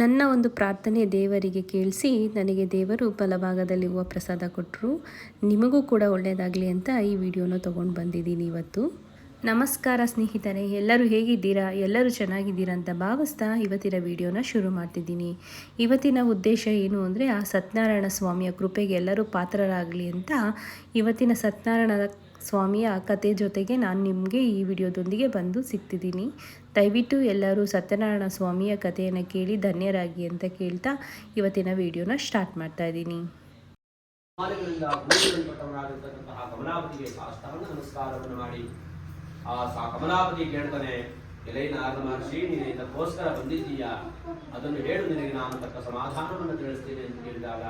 ನನ್ನ ಒಂದು ಪ್ರಾರ್ಥನೆ ದೇವರಿಗೆ ಕೇಳಿಸಿ ನನಗೆ ದೇವರು ಬಲಭಾಗದಲ್ಲಿ ಹೂವು ಪ್ರಸಾದ ಕೊಟ್ಟರು ನಿಮಗೂ ಕೂಡ ಒಳ್ಳೆಯದಾಗಲಿ ಅಂತ ಈ ವಿಡಿಯೋನ ತೊಗೊಂಡು ಬಂದಿದ್ದೀನಿ ಇವತ್ತು. ನಮಸ್ಕಾರ ಸ್ನೇಹಿತರೆ, ಎಲ್ಲರೂ ಹೇಗಿದ್ದೀರಾ? ಎಲ್ಲರೂ ಚೆನ್ನಾಗಿದ್ದೀರಾ ಅಂತ ಭಾವಿಸ್ತಾ ಇವತ್ತಿನ ವಿಡಿಯೋನ ಶುರು ಮಾಡ್ತಿದ್ದೀನಿ. ಇವತ್ತಿನ ಉದ್ದೇಶ ಏನು ಅಂದರೆ ಆ ಸತ್ಯನಾರಾಯಣ ಸ್ವಾಮಿಯ ಕೃಪೆಗೆ ಎಲ್ಲರೂ ಪಾತ್ರರಾಗಲಿ ಅಂತ ಇವತ್ತಿನ ಸತ್ಯನಾರಾಯಣ ಸ್ವಾಮಿಯ ಕತೆ ಜೊತೆಗೆ ನಾನು ನಿಮಗೆ ಈ ವಿಡಿಯೋದೊಂದಿಗೆ ಬಂದು ಸಿಗ್ತಿದ್ದೀನಿ. ದಯವಿಟ್ಟು ಎಲ್ಲರೂ ಸತ್ಯನಾರಾಯಣ ಸ್ವಾಮಿಯ ಕಥೆಯನ್ನು ಕೇಳಿ ಧನ್ಯರಾಗಿ ಅಂತ ಕೇಳ್ತಾ ಇವತ್ತಿನ ವಿಡಿಯೋನ ಸ್ಟಾರ್ಟ್ ಮಾಡ್ತಾ ಇದ್ದೀನಿ. ಆ ಕಮಲಾಪತಿ ಕೇಳ್ತಾನೆ, ಎಲೈ ನಾರದ ಮಹರ್ಷಿ, ನೀನು ಇದಕ್ಕೋಸ್ಕರ ಬಂದಿದ್ದೀಯಾ? ಅದನ್ನು ಹೇಳು ನಿನಗೆ ನಾನು ತಕ್ಕ ಸಮಾಧಾನವನ್ನು ತಿಳಿಸ್ತೇನೆ ಅಂತ ಕೇಳಿದಾಗ,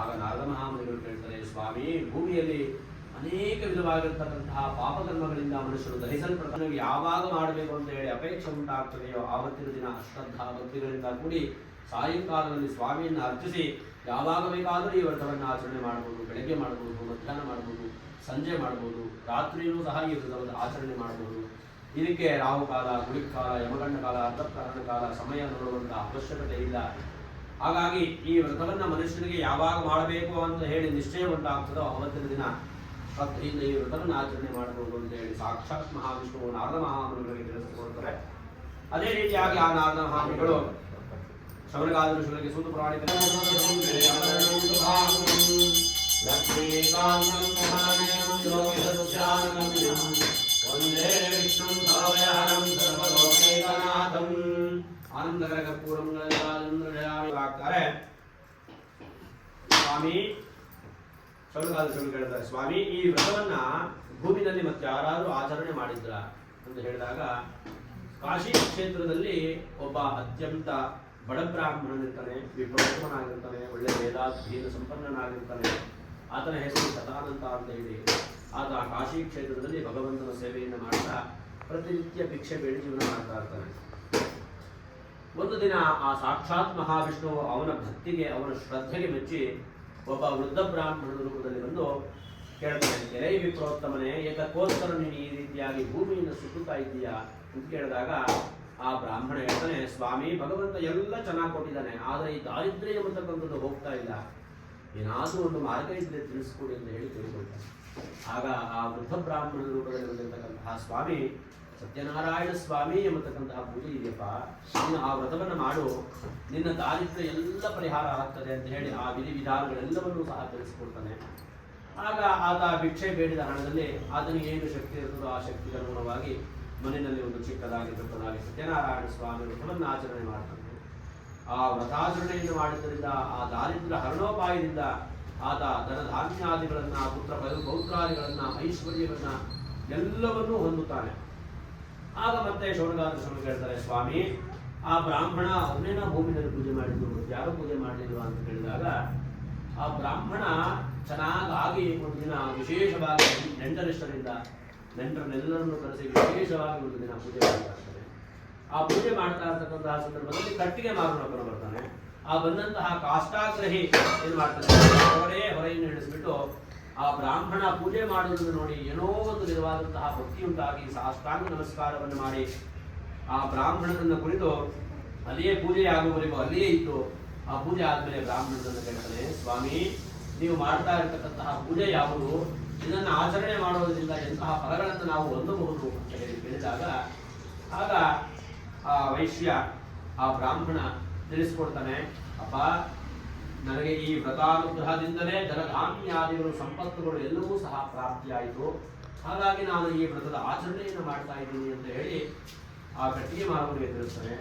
ಆಗ ನಾರದ ಮಹಾಮುನಿಗಳು ಕೇಳ್ತಾರೆ, ಸ್ವಾಮಿ, ಭೂಮಿಯಲ್ಲಿ ಅನೇಕ ವಿಧವಾಗಿರ್ತಕ್ಕಂತಹ ಪಾಪಕರ್ಮಗಳಿಂದ ಮನುಷ್ಯರು ದಹಿಸಲ್ಪಡ್ತಾನೆ ಯಾವಾಗ ಮಾಡಬೇಕು ಅಂತ ಹೇಳಿ ಅಪೇಕ್ಷೆ ಉಂಟಾಗ್ತದೆಯೋ ಆವತ್ತಿನ ದಿನ ಅಶ್ರದ್ಧಾ ಭಕ್ತಿಗಳಿಂದ ಕೂಡಿ ಸಾಯಂಕಾಲದಲ್ಲಿ ಸ್ವಾಮಿಯನ್ನು ಅರ್ಚಿಸಿ ಯಾವಾಗ ಬೇಕಾದರೂ ಈ ವ್ರತವನ್ನು ಆಚರಣೆ ಮಾಡಬಹುದು ಬೆಳಗ್ಗೆ ಮಾಡಬಹುದು ಮಧ್ಯಾಹ್ನ ಮಾಡಬಹುದು ಸಂಜೆ ಮಾಡಬಹುದು ರಾತ್ರಿಯೂ ಸಹ ಈ ವ್ರತವನ್ನು ಆಚರಣೆ ಮಾಡಬಹುದು ಇದಕ್ಕೆ ರಾಹು ಕಾಲ ಗುಳಿಕ ಕಾಲ ಯಮಗಂಡ ಕಾಲ ಅರ್ಧಪ್ರಹರಣ ಕಾಲ ಸಮಯ ನೋಡುವಂತಹ ಅವಶ್ಯಕತೆ ಇಲ್ಲ. ಹಾಗಾಗಿ ಈ ವ್ರತವನ್ನ ಮನುಷ್ಯನಿಗೆ ಯಾವಾಗ ಮಾಡಬೇಕು ಅಂತ ಹೇಳಿ ನಿಶ್ಚಯ ಉಂಟಾಗ್ತದೋ ಅವತ್ತಿನ ದಿನ ಶ್ರದ್ಧೆಯಿಂದ ಈ ವ್ರತವನ್ನು ಆಚರಣೆ ಮಾಡಬಹುದು ಅಂತ ಹೇಳಿ ಸಾಕ್ಷಾತ್ ಮಹಾವಿಷ್ಣುವು ನಾರದ ಮಹಾಮುನಿಗಳಿಗೆ ತಿಳಿಸಿಕೊಡ್ತಾರೆ ಅದೇ ರೀತಿಯಾಗಿ ಆ ನಾರದ ಮಹಾಮುನಿಗಳು ಶಬರಿಗಾದ ಋಷಿಗಳಿಗೆ ಸೂತ ಪುರಾಣಿಕ ಲಕ್ಷ್ಮೀಕಾಂತಂ ಮಹಾನಯಂ ಯೋಗಿಸತ್ಯಾನಗಮ್ಯಂ ವಂದೇ ವಿಷ್ಣುಂ ಭವಯಾನಂ ಸರ್ವಲೋಕೈಕನಾಥಂ ಆನಂದಕರ ಕರ್ಪೂರಂ ಆಗ್ತಾರೆ ಸ್ವಾಮಿ ಶಬರಿಗಾದ ಋಷಿಗಳು ಹೇಳ್ತಾರೆ ಸ್ವಾಮಿ, ಈ ವ್ರತವನ್ನ ಭೂಮಿನಲ್ಲಿ ಮತ್ತೆ ಯಾರಾದರೂ ಆಚರಣೆ ಮಾಡಿದ್ರ ಅಂತ ಹೇಳಿದಾಗ, ಕಾಶಿ ಕ್ಷೇತ್ರದಲ್ಲಿ ಒಬ್ಬ ಅತ್ಯಂತ ಬಡ ಬ್ರಾಹ್ಮಣನಿರ್ತಾನೆ ವಿಪ್ರೋತ್ತಮನಾಗಿರ್ತಾನೆ ಒಳ್ಳೆ ವೇದಾಧ್ಯಯನ ಸಂಪನ್ನನಾಗಿರ್ತಾನೆ. ಆತನ ಹೆಸರು ಶತಾನಂತ ಅಂತ ಹೇಳಿ. ಆತ ಕಾಶಿ ಕ್ಷೇತ್ರದಲ್ಲಿ ಭಗವಂತನ ಸೇವೆಯನ್ನು ಮಾಡ್ತಾ ಪ್ರತಿನಿತ್ಯ ಭಿಕ್ಷೆ ಬೇಡಿ ಜೀವನ ಮಾಡ್ತಾ ಇರ್ತಾನೆ. ಒಂದು ದಿನ ಆ ಸಾಕ್ಷಾತ್ ಮಹಾವಿಷ್ಣು ಅವನ ಭಕ್ತಿಗೆ, ಅವನ ಶ್ರದ್ಧೆಗೆ ಮೆಚ್ಚಿ ಒಬ್ಬ ವೃದ್ಧ ಬ್ರಾಹ್ಮಣನ ರೂಪದಲ್ಲಿ ಬಂದು ಕೇಳ್ತಾನೆ ವಿಪ್ರೋತ್ತಮನೆ ಏಕಕ್ಕೋಸ್ಕರ ನೀನು ಈ ರೀತಿಯಾಗಿ ಭೂಮಿಯನ್ನು ಸುತ್ತುತ್ತಾ ಇದ್ದೀಯಾ? ಅಂತ ಕೇಳಿದಾಗ ಆ ಬ್ರಾಹ್ಮಣ ಹೇಳ್ತಾನೆ, ಸ್ವಾಮಿ, ಭಗವಂತ ಎಲ್ಲ ಚೆನ್ನಾಗಿ ಕೊಟ್ಟಿದ್ದಾನೆ, ಆದರೆ ಈ ದಾರಿದ್ರ್ಯ ಎಂಬತಕ್ಕಂಥದ್ದು ಹೋಗ್ತಾ ಇಲ್ಲ. ಏನಾದರೂ ಒಂದು ಮಾರ್ಗ ಇದ್ರೆ ತಿಳಿಸ್ಕೊಡಿ ಅಂತ ಹೇಳಿ ತಿಳ್ಕೊಳ್ತಾನೆ. ಆಗ ಆ ವೃದ್ಧ ಬ್ರಾಹ್ಮಣನ ರೂಪದಲ್ಲಿ ಬಂದಿರತಕ್ಕಂತಹ ಸ್ವಾಮಿ ಸತ್ಯನಾರಾಯಣ ಸ್ವಾಮಿ ಎಂಬತಕ್ಕಂತಹ ಪೂಜೆ ಇದೆಯಪ್ಪ. ನೀನು ಆ ವ್ರತವನ್ನು ಮಾಡು. ನಿನ್ನ ದಾರಿದ್ರ ಎಲ್ಲ ಪರಿಹಾರ ಆಗ್ತದೆ ಅಂತ ಹೇಳಿ ಆ ವಿಧಿ ವಿಧಾನಗಳೆಲ್ಲವನ್ನೂ ಸಹ ತಿಳಿಸಿಕೊಡ್ತಾನೆ. ಆಗ ಆತ ಭಿಕ್ಷೆ ಬೇಡಿದ ಹಣದಲ್ಲಿ ಆತನಿಗೆ ಏನು ಶಕ್ತಿ ಇರ್ತದೋ ಆ ಶಕ್ತಿಗೆ ಅನುಗುಣವಾಗಿ ಮನೆಯಲ್ಲಿ ಒಂದು ಚಿಕ್ಕದಾಗಿ ದೊಡ್ಡದಾಗಿ ಸತ್ಯನಾರಾಯಣ ಸ್ವಾಮಿ ವ್ರತವನ್ನು ಆಚರಣೆ ಮಾಡ್ತಾನೆ. ಆ ವ್ರತಾಚರಣೆಯನ್ನು ಮಾಡಿದ್ದರಿಂದ ಆ ದಾರಿದ್ರ ಹರಣೋಪಾಯದಿಂದ ಆತ ಧನ ಧಾನ್ಯಾದಿಗಳನ್ನ ಪುತ್ರ ಪೌತ್ರಾದಿಗಳನ್ನ, ಐಶ್ವರ್ಯವನ್ನ ಎಲ್ಲವನ್ನೂ ಹೊಂದುತ್ತಾನೆ. ಆಗ ಮತ್ತೆ ಶೌನಗಾದ ಸ್ವಾಮಿ ಹೇಳ್ತಾರೆ ಸ್ವಾಮಿ, ಆ ಬ್ರಾಹ್ಮಣ ಅವನೇನ ಭೂಮಿನಲ್ಲಿ ಪೂಜೆ ಮಾಡಿದ್ದು ಯಾರು ಪೂಜೆ ಮಾಡಲಿಲ್ವಾ ಅಂತ ಕೇಳಿದಾಗ, ಆ ಬ್ರಾಹ್ಮಣ ಚೆನ್ನಾಗಿ ಒಂದು ದಿನ ವಿಶೇಷವಾಗಿ ನೆಂಟರಿಷ್ಟರಿಂದ, ನೆಂಟರನ್ನೆಲ್ಲರನ್ನು ಕರೆಸಿ ವಿಶೇಷವಾಗಿ ಒಂದು ದಿನ ಪೂಜೆ ಮಾಡ್ತಾ ಆ ಪೂಜೆ ಮಾಡ್ತಾ ಇರ್ತಕ್ಕಂತಹ ಸಂದರ್ಭದಲ್ಲಿ ಕಟ್ಟಿಗೆ ಮಾರುನೊಬ್ಬನು ಬರ್ತಾನೆ. ಆ ಬಂದಂತಹ ಕಾಷ್ಟಾಗ್ರಹಿ ಏನು ಮಾಡ್ತಾನೆ ಹೊರೇ ಹೊರೆಯನ್ನು ಹಿಡಿಸ್ಬಿಟ್ಟು ಆ ಬ್ರಾಹ್ಮಣ ಪೂಜೆ ಮಾಡುವುದನ್ನು ನೋಡಿ ಏನೋ ಒಂದು ನಿಜವಾದಂತಹ ಭಕ್ತಿಯುಂಟಾಗಿ ಸಾಷ್ಟಾಂಗ ನಮಸ್ಕಾರವನ್ನು ಮಾಡಿ ಆ ಬ್ರಾಹ್ಮಣನನ್ನ ಕುರಿತು ಅಲ್ಲಿಯೇ ಪೂಜೆ ಆಗುವವರೆಗೂ ಅಲ್ಲಿಯೇ ಇತ್ತು ಆ ಪೂಜೆ ಆದಮೇಲೆ ಬ್ರಾಹ್ಮಣನನ್ನು ಕೇಳ್ತಾನೆ, ಸ್ವಾಮಿ, ನೀವು ಮಾಡ್ತಾ ಇರತಕ್ಕಂತಹ ಪೂಜೆ ಯಾವುದು? ಇದನ್ನು ಆಚರಣೆ ಮಾಡುವುದರಿಂದ ಎಂತಹ ಫಲಗಳನ್ನು ನಾವು ಹೊಂದಬಹುದು? ಅಂತ ಹೇಳಿ ಕೇಳಿದಾಗ, ಆಗ ಆ ವೈಶ್ಯ ಆ ಬ್ರಾಹ್ಮಣ ತಿಳಿಸ್ಕೊಡ್ತಾನೆ ಅಪ್ಪ ನನಗೆ ಈ ವ್ರತಾನುಗ್ರಹದಿಂದಲೇ ಧನಧಾನ್ಯಾದಿಗಳು ಸಂಪತ್ತುಗಳು ಎಲ್ಲವೂ ಸಹ ಪ್ರಾಪ್ತಿಯಾಯಿತು. ಹಾಗಾಗಿ ನಾನು ಈ ವ್ರತದ ಆಚರಣೆಯನ್ನು ಮಾಡ್ತಾ ಇದ್ದೀನಿ ಅಂತ ಹೇಳಿ ಆ ಕಟ್ಟಿಗೆ ಮಾರವನು ತಿಳಿಸ್ತಾನೆ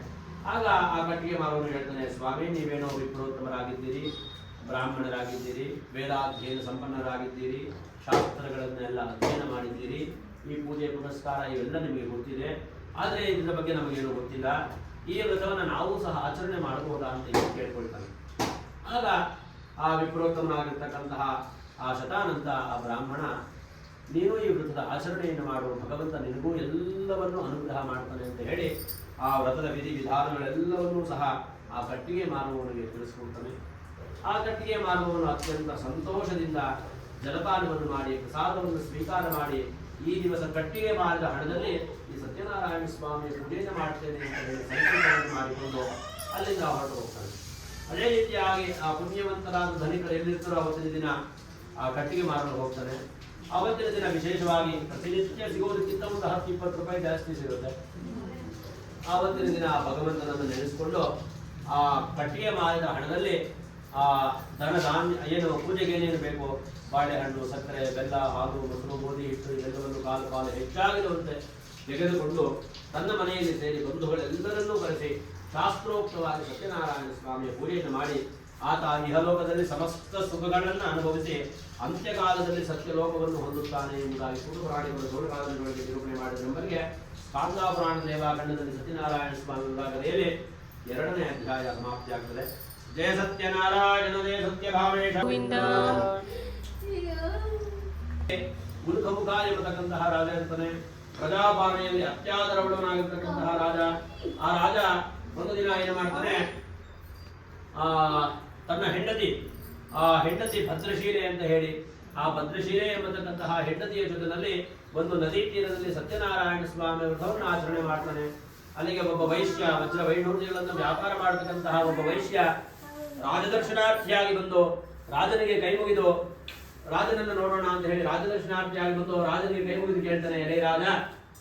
ಆಗ ಆ ಕಟ್ಟಿಗೆ ಮಾರವನು ಹೇಳ್ತಾನೆ ಸ್ವಾಮಿ, ನೀವೇನೋ ವಿಪ್ರೋತ್ತಮರಾಗಿದ್ದೀರಿ ಬ್ರಾಹ್ಮಣರಾಗಿದ್ದೀರಿ, ವೇದಾಧ್ಯಯನ ಸಂಪನ್ನರಾಗಿದ್ದೀರಿ, ಶಾಸ್ತ್ರಗಳನ್ನೆಲ್ಲ ಅಧ್ಯಯನ ಮಾಡಿದ್ದೀರಿ, ಈ ಪೂಜೆ ಪುನಸ್ಕಾರ ಇವೆಲ್ಲ ನಿಮಗೆ ಗೊತ್ತಿದೆ. ಆದರೆ ಇದರ ಬಗ್ಗೆ ನಮಗೇನು ಗೊತ್ತಿಲ್ಲ. ಈ ವ್ರತವನ್ನು ನಾವು ಸಹ ಆಚರಣೆ ಮಾಡಬಹುದಾ ಅಂತ ಕೇಳ್ಕೊಳ್ತಾನೆ ಆಗ ಆ ವಿಪ್ರೋತ್ತಮನಾಗಿರ್ತಕ್ಕಂತಹ ಆ ಶತಾನಂತ, ಆ ಬ್ರಾಹ್ಮಣ, ನೀನು ಈ ವ್ರತದ ಆಚರಣೆಯನ್ನು ಮಾಡು, ಭಗವಂತ ನಿನಗೂ ಎಲ್ಲವನ್ನೂ ಅನುಗ್ರಹ ಮಾಡ್ತಾನೆ ಅಂತ ಹೇಳಿ ಆ ವ್ರತದ ವಿಧಿ ವಿಧಾನಗಳೆಲ್ಲವನ್ನೂ ಸಹ ಆ ಕಟ್ಟಿಗೆ ಮಾನವನಿಗೆ ತಿಳಿಸಿಕೊಡ್ತಾನೆ. ಆ ಕಟ್ಟಿಗೆ ಮಾರುವವನು ಅತ್ಯಂತ ಸಂತೋಷದಿಂದ ಜಲಪಾನವನ್ನು ಮಾಡಿ, ಪ್ರಸಾದವನ್ನು ಸ್ವೀಕಾರ ಮಾಡಿ, ಈ ದಿವಸ ಕಟ್ಟಿಗೆ ಮಾರಿದ ಹಣದಲ್ಲಿ ಈ ಸತ್ಯನಾರಾಯಣ ಸ್ವಾಮಿ ಪೂಜೆಯನ್ನು ಮಾಡ್ತೇನೆ ಅಂತ ಹೇಳಿ ಸಂಕಲ್ಪವನ್ನು ಮಾಡಿಕೊಂಡು ಅಲ್ಲಿಂದ ಹೊರಟು ಹೋಗ್ತಾನೆ. ಅದೇ ರೀತಿಯಾಗಿ ಆ ಪುಣ್ಯವಂತರಾದ ಧನಿಕರು ಎಲ್ಲಿರ್ತಾರೋ ಅವತ್ತಿನ ದಿನ ಆ ಕಟ್ಟಿಗೆ ಮಾರಲು ಹೋಗ್ತಾನೆ ಅವತ್ತಿನ ದಿನ ವಿಶೇಷವಾಗಿ ಪ್ರತಿನಿತ್ಯ ಸಿಗೋದಕ್ಕಿಂತ ಒಂದು ಹತ್ತು, ಇಪ್ಪತ್ತು ರೂಪಾಯಿ ಜಾಸ್ತಿ ಸಿಗುತ್ತೆ. ಆವತ್ತಿನ ದಿನ ಆ ಭಗವಂತನನ್ನು ನೆನೆಸ್ಕೊಂಡು ಆ ಕಟ್ಟಿಗೆ ಮಾರಿದ ಹಣದಲ್ಲಿ ಆ ಧನ ಧಾನ್ಯ, ಏನು ಪೂಜೆಗೆ ಏನೇನು ಬೇಕು, ಬಾಳೆಹಣ್ಣು, ಸಕ್ಕರೆ, ಬೆಲ್ಲ, ಹಾಲು, ಮೊಸರು, ಗೋಧಿ ಹಿಟ್ಟು, ಇದೆಲ್ಲವನ್ನು ಕಾಲು ಕಾಲು ಹೆಚ್ಚಾಗಿರುವಂತೆ ತೆಗೆದುಕೊಂಡು ತನ್ನ ಮನೆಯಲ್ಲಿ ಸೇರಿ ಬಂಧುಗಳೆಲ್ಲರನ್ನೂ ಕರೆಸಿ ಶಾಸ್ತ್ರೋಕ್ತವಾಗಿ ಸತ್ಯನಾರಾಯಣ ಸ್ವಾಮಿಯ ಪೂಜೆಯನ್ನು ಮಾಡಿ ಆತ ಇಹಲೋಕದಲ್ಲಿ ಸಮಸ್ತ ಸುಖಗಳನ್ನು ಅನುಭವಿಸಿ ಅಂತ್ಯಕಾಲದಲ್ಲಿ ಸತ್ಯಲೋಕವನ್ನು ಹೊಂದುತ್ತಾನೆ ಎಂಬುದಾಗಿ ಪುರುಪುರಾಣಿಗಳು ದೊಡ್ಡಕಾಲದೊಳಗೆ ನಿರೂಪಣೆ ಮಾಡಿದ ನಂಬರಿಗೆ ಕಾಂತಾ ಪುರಾಣ ದೇವಾಖಂಡದಲ್ಲಿ ಸತ್ಯನಾರಾಯಣ ಸ್ವಾಮಿ ವಿಭಾಗದಲ್ಲಿ ಎರಡನೇ ಅಧ್ಯಾಯ ಸಮಾಪ್ತಿಯಾಗ್ತದೆ. ಜಯ ಸತ್ಯನಾರಾಯಣ ಜಯ ಗೋವಿಂದ. ಮುಖಮುಖ ಎಂಬತಕ್ಕಂತಹ ರಾಜ ಇರ್ತಾನೆ. ಪ್ರಜಾಪಾಲನೆಯಲ್ಲಿ ಅತ್ಯಾದರವುಳ್ಳವನಾಗಿರ್ತಕ್ಕಂತಹ ರಾಜ. ಆ ರಾಜ ಒಂದು ದಿನ ಏನು ಮಾಡ್ತಾನೆ? ಆ, ತನ್ನ ಹೆಂಡತಿ, ಆ ಹೆಂಡತಿ ಭದ್ರಶೀಲೆ ಅಂತ ಹೇಳಿ, ಆ ಭದ್ರಶೀಲೆ ಎಂಬತಕ್ಕಂತಹ ಹೆಂಡತಿಯ ಜೊತೆಯಲ್ಲಿ ಒಂದು ನದಿ ತೀರದಲ್ಲಿ ಸತ್ಯನಾರಾಯಣ ಸ್ವಾಮಿ ವ್ರತವನ್ನು ಆಚರಣೆ ಮಾಡ್ತಾನೆ. ಅಲ್ಲಿಗೆ ಒಬ್ಬ ವೈಶ್ಯ ವಜ್ರ ವೈಢೂರ್ಯಗಳನ್ನು ವ್ಯಾಪಾರ ಮಾಡತಕ್ಕಂತಹ ಒಬ್ಬ ವೈಶ್ಯ ರಾಜದರ್ಶನಾರ್ಥಿಯಾಗಿ ಬಂದು ರಾಜನಿಗೆ ಕೈ ಮುಗಿದು, ರಾಜನನ್ನು ನೋಡೋಣ ಅಂತ ಹೇಳಿ ರಾಜದರ್ಶನಾರ್ಥಿಯಾಗಿ ಬಂದು ರಾಜನಿಗೆ ಕೈ ಮುಗಿದು ಕೇಳ್ತಾನೆ ಎಲೆ ರಾಜ,